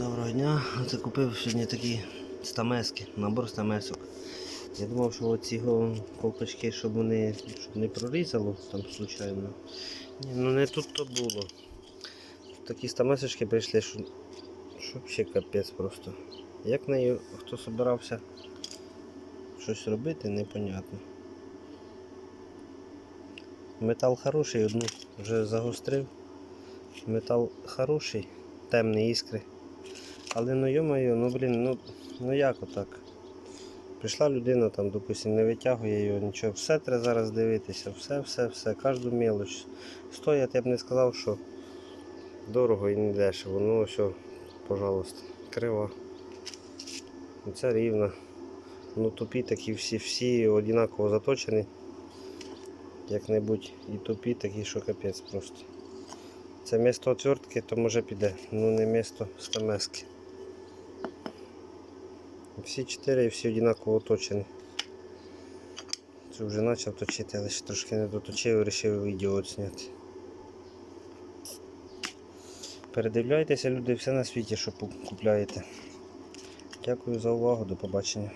Доброго дня. Оце купив сьогодні такі стамески, набор стамесок. Я думав, що оці колпачки, щоб вони щоб не прорізало там случайно. Ні, ну не тут то було. Такі стамесочки прийшли, що, що ще капець просто. Як нею хто собирався щось робити, непонятно. Метал хороший, одну вже загострив. Метал хороший, темні іскри. Але ну йомаю, ну блін, ну, ну як отак? Прийшла людина, там, допустим, не витягує його, нічого. Все треба зараз дивитися, все, все, все, кожну мелоч. Стоять, я б не сказав, що дорого і не дешево. Ну ось, пожалуйста, крива. Це рівна. Ну тупі такі всі, всі однаково заточені. Як-небудь і тупі такі, що капець просто. Це місто отвертки, то може піде, ну не місто стамески. Всі чотири всі однаково оточені. Це вже почав точити, але ще трошки не доточив і вирішив відео зняти. Передивляйтеся, люди, все на світі, що купляєте. Дякую за увагу, до побачення.